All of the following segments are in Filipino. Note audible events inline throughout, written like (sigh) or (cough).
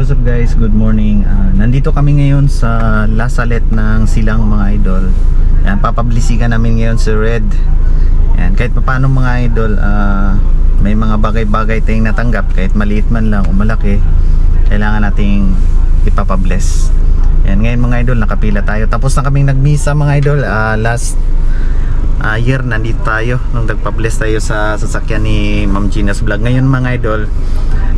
What's up guys? Good morning. Ah, nandito kami ngayon sa Lasalet ng Silang mga idol. Yan, papablisikan namin ngayon si Red. Yan, kahit paano mga idol, ah, may mga bagay-bagay tayong natanggap kahit maliit man lang o malaki. Kailangan nating ipapabless. Yan, ngayon mga idol, nakapila tayo. Tapos na kaming nagmisa mga idol. Ah, last ah, year nandito tayo nung nagpa-bless tayo sa sasakyan ni Ma'am Gina's Vlog. Ngayon mga idol,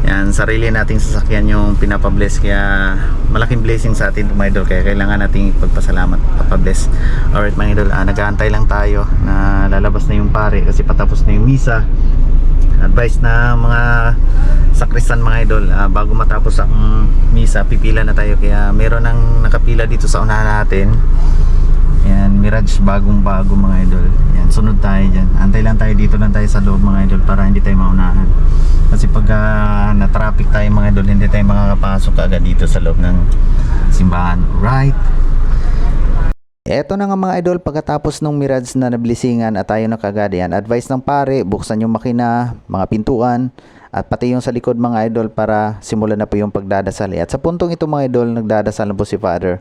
yan, sarili nating sasakyan yung pinapabless kaya malaking blessing sa atin mga idol kaya kailangan nating pagpasalamat papabless. Alright mga idol, ah, nag-aantay lang tayo na lalabas na yung pare kasi patapos na yung misa. Advice na mga sakristan mga idol ah, bago matapos ang misa pipila na tayo kaya meron nang nakapila dito sa unahan natin. Yan, Mirage bagong bago mga idol. Yan, sunod tayo dyan. Antay lang tayo dito lang tayo sa loob mga idol para hindi tayo maunahan. Kasi pag ah, na-traffic tayo mga idol, hindi tayo makakapasok agad dito sa loob ng simbahan. Right? Eto na nga mga idol, pagkatapos ng Mirage na nablisingan at tayo nakagad yan, advice ng pare, buksan yung makina, mga pintuan, at pati yung sa likod mga idol para simulan na po yung pagdadasal. At sa puntong ito mga idol, nagdadasal na po si Father.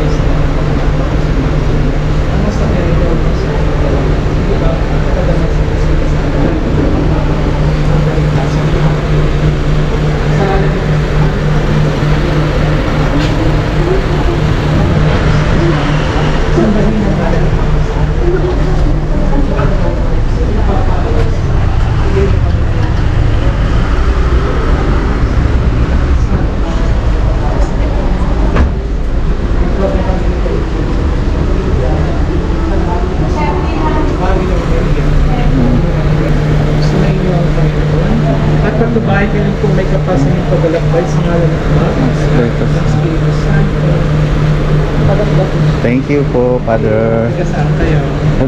At pagbabahay ka rin kung may kapasan ng paglalakbay sa ngalan ng Ama, ng Anak, ng Espiritu Santo. Paglalakbay Thank you po, Father. saan kayo.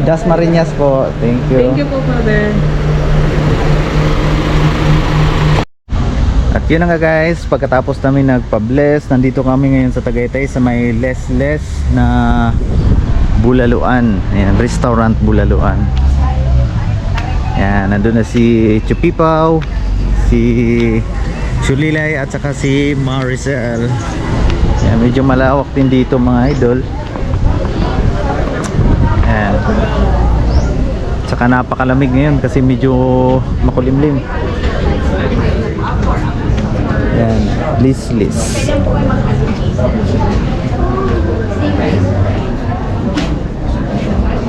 Das Marinas po. Thank you. Thank you po, Father. At yun na nga guys, pagkatapos namin nagpa-bless, nandito kami ngayon sa Tagaytay sa may Less Less na Bulaluan. Ayan, restaurant Bulaluan. Ayan, nandun na si Chupipaw, si Chulilay at saka si Maricel. Ayan, medyo malawak din dito mga idol. Ayan. Tsaka napakalamig ngayon kasi medyo makulimlim. Yan, list list.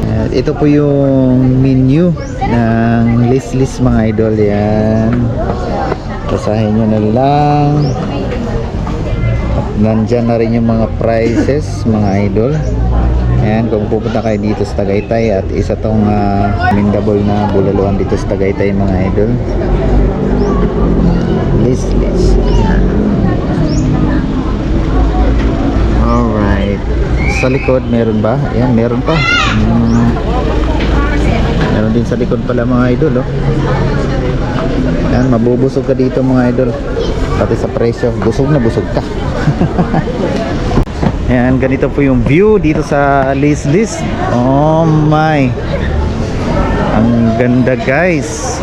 Yan, ito po yung menu ng list mga idol yan. Basahin nyo na lang. At nandyan na rin yung mga prices mga idol. Ayan, kung pupunta kayo dito sa Tagaytay at isa tong uh, mindable na bulaluan dito sa Tagaytay mga idol. List list. Alright. Sa likod, meron ba? Ayan, meron pa. Hmm. Meron din sa likod pala mga idol, oh. Ayan, mabubusog ka dito mga idol. Pati sa presyo, busog na busog ka. (laughs) Ayan, ganito po yung view dito sa Liz Liz. Oh my. Ang ganda guys.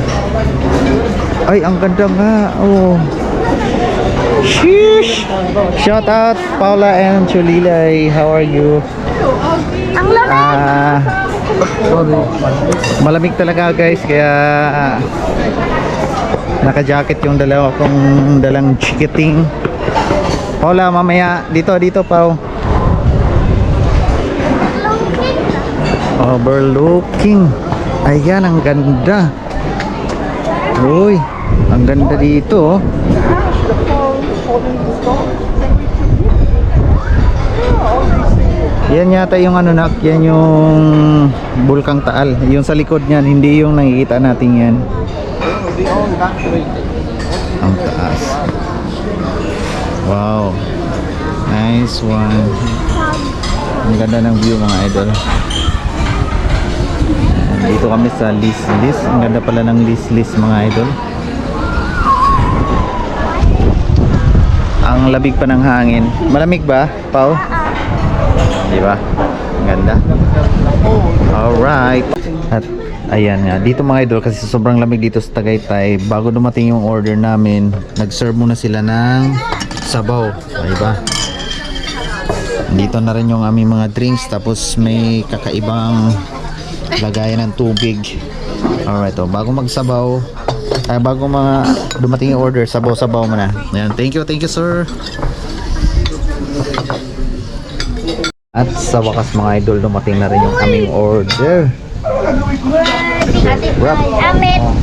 Ay, ang ganda nga. Oh. Sheesh! Shout out Paula and Chulilay. How are you? Ang lamig! Ah, malamig talaga guys kaya ah, naka-jacket yung dalawa kong dalang chikiting. Paula, mamaya dito dito Pau. Overlooking. Ayan, ang ganda. Uy, ang ganda dito. oh. Yan yata yung ano nak, yan yung Bulkang Taal. Yung sa likod niyan, hindi yung nakikita natin yan. Ang taas. Wow. Nice one. Ang ganda ng view mga idol. Dito kami sa Lis Lis. Ang ganda pala ng Lis Lis mga idol. Ang labig pa ng hangin. Malamig ba, Pau? Di ba? Ang ganda. Alright. At Ayan nga, dito mga idol kasi sobrang lamig dito sa Tagaytay. Bago dumating yung order namin, nag-serve muna sila ng sabaw. O, diba? Dito na rin yung aming mga drinks tapos may kakaibang lagayan ng tubig. Alright, oh, bago magsabaw, ay bago mga dumating yung order, sabaw-sabaw muna. Ayan, thank you, thank you sir. At sa wakas mga idol, dumating na rin yung aming order. Wrap.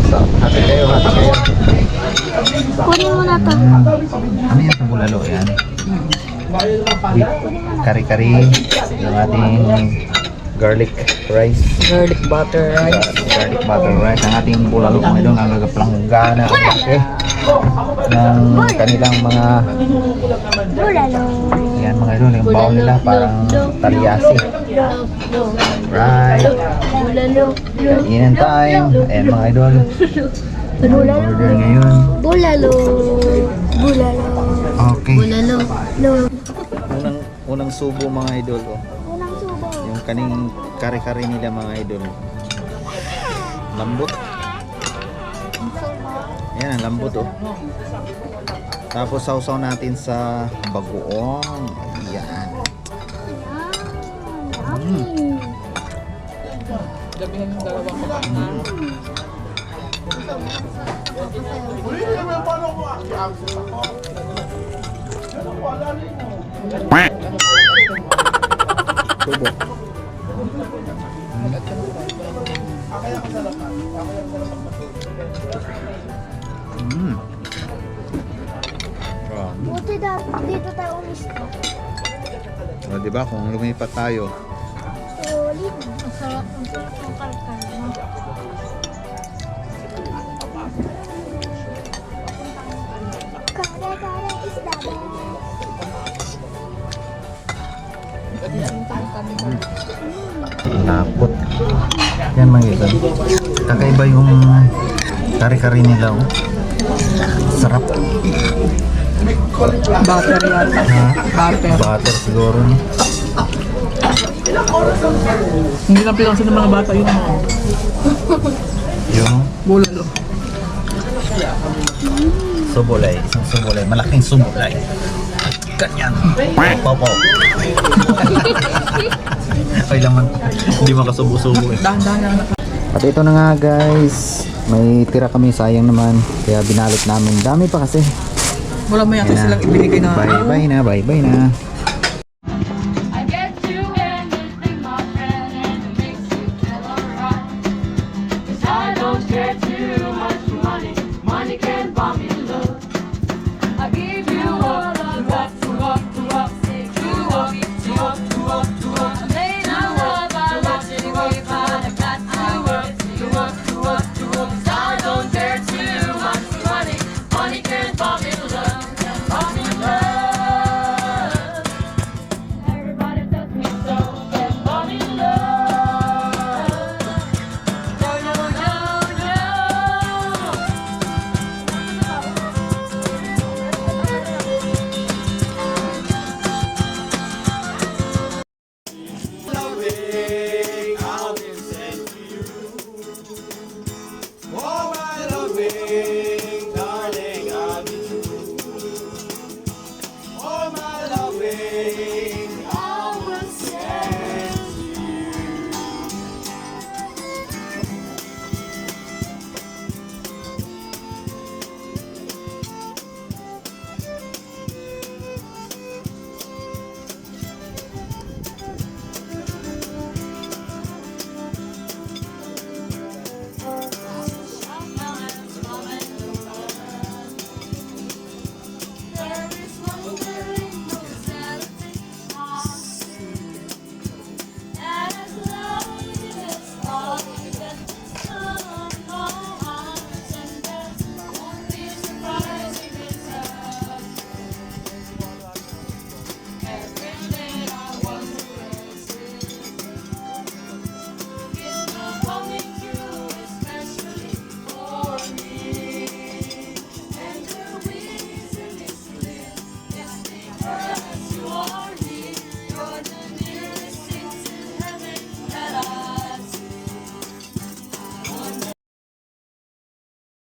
So, kayo, kayo. Kunin mo na to. Ano yan sa bulalo yan? With kari-kari, yung ating garlic rice. Garlic butter rice. Garlic butter rice. Ang ating bulalo kung ito, nagagaplanggana okay, ng kanilang mga Bulalo. yan mga idol, yung baon nila parang talyasi. Right. Bulalo. Kainan time. Ayan mga idol. Bulalo. Order ngayon. Bulalo. Bulalo. Okay. Bulalo. Unang unang subo mga idol. Oh. Kaning kare-kare nila mga idol. Lambot. Ayan, ang lambot oh. Tapos sausaw natin sa bagoong. Ayan. Yummy. Gabihan yung dalawang kapatid. Subo. Di ba kung lumipat tayo, Solid. Ang sarap. Ang sarap ng kalkal. Kare-kare is the best. Lapot. Yan mga idol. Kakaiba yung kare-kare nila. Oh. Sarap. Butter yata. Butter. Butter siguro. No? Hindi lang pilansin ng mga bata yun. ano, Yung Bulalo. subulay. Isang subulay. Malaking subulay. Ganyan. Popo. (laughs) Ay laman. Hindi makasubo-subo eh. Dahan-dahan lang. At ito na nga guys. May tira kami sayang naman. Kaya binalot namin. Dami pa kasi. Wala mo yata silang ibinigay na. Bye bye na. Bye bye na.